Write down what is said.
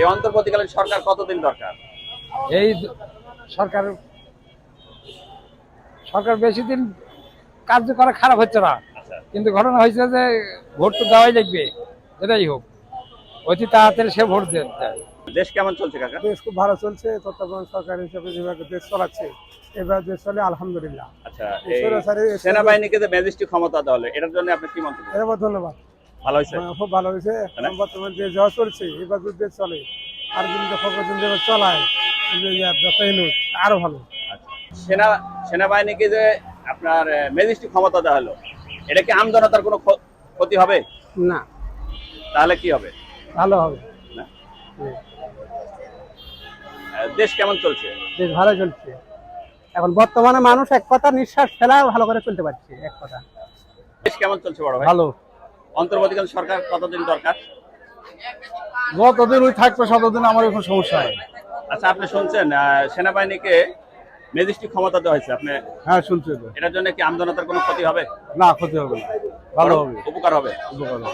এই অন্তর্বর্তীকালীন সরকার কতদিন দরকার? এই সরকার সরকার বেশি দিন কার্য করা খারাপ হচ্ছে না। আচ্ছা। কিন্তু ঘটনা হয়েছে যে ভোট তো দেওয়াই লাগবে যেটাই হোক। অতি তাড়াতাড়ি সে ভোট দেয়। দেশ কেমন চলছে কাকা? দেশ খুব ভালো চলছে তত্ত্বাবধান সরকার হিসেবে যেভাবে দেশ চালাচ্ছে এবার দেশ চলে আলহামদুলিল্লাহ। আচ্ছা সেনাবাহিনীকে যে ম্যাজিস্ট্রেট ক্ষমতা দেওয়া হলো এটার জন্য আপনি কি মন্তব্য ধন্যবাদ। ভালো হয়েছে? হ্যাঁ, খুব ভালো হয়েছে। এখন হ্যাঁ। যে চলছে এবার যদি চলে। আর যদি চলায় আরও ভালো। আচ্ছা। সেনা সেনাবাহিনীকে যে আপনার ম্যাজিস্ট্রেট ক্ষমতা দেওয়া হলো এটা কি আমজনতার কোনো ক্ষতি হবে? না। তাহলে কি হবে? ভালো হবে। না? দেশ কেমন চলছে? দেশ ভালো চলছে। এখন বর্তমানে মানুষ এক কথা নিঃশ্বাস ফেলা ভালো করে চলতে পারছে এক কথা। দেশ কেমন চলছে বড় ভাই? ভালো। অন্তর্বর্তীকালীন সরকার কতদিন দরকার? যতদিন ওই থাকবে ততদিন আমার এখন সমস্যা হয় আচ্ছা আপনি শুনছেন সেনাবাহিনীকে মেজিস্ট্রি ক্ষমতা দেওয়া হয়েছে আপনি হ্যাঁ শুনছেন এটার জন্য কি আমজনতার কোনো ক্ষতি হবে? না ক্ষতি হবে না। ভালো হবে। উপকার হবে? উপকার হবে।